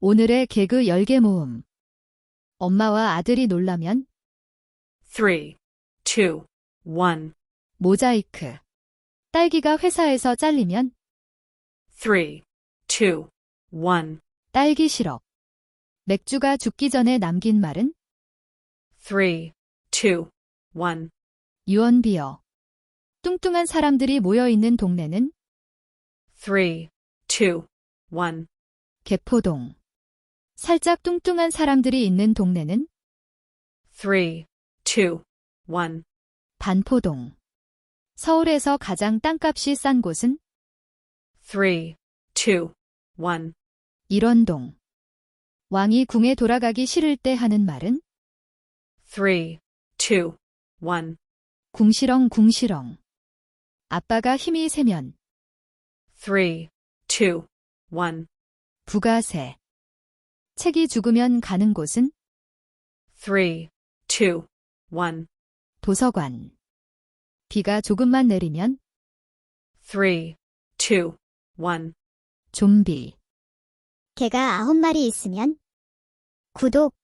오늘의 개그 열개 모음. 엄마와 아들이 놀라면 three, two, one, 모자이크. 딸기가 회사에서 잘리면 three, two, one, 딸기 시럽. 맥주가 죽기 전에 남긴 말은 three, two, one, 유언비어. 뚱뚱한 사람들이 모여 있는 동네는 three, two, one, 개포동. 살짝 뚱뚱한 사람들이 있는 동네는 three, two, one, 반포동. 서울에서 가장 땅값이 싼 곳은 three, two, one, 일원동. 왕이 궁에 돌아가기 싫을 때 하는 말은 three, two, one, 궁시렁 궁시렁. 아빠가 힘이 세면 three, two, one, 부가세. 책이 죽으면 가는 곳은 three, two, one, 도서관. 비가 조금만 내리면 three, two, one. 좀비. 개가 아홉 마리 있으면 구독,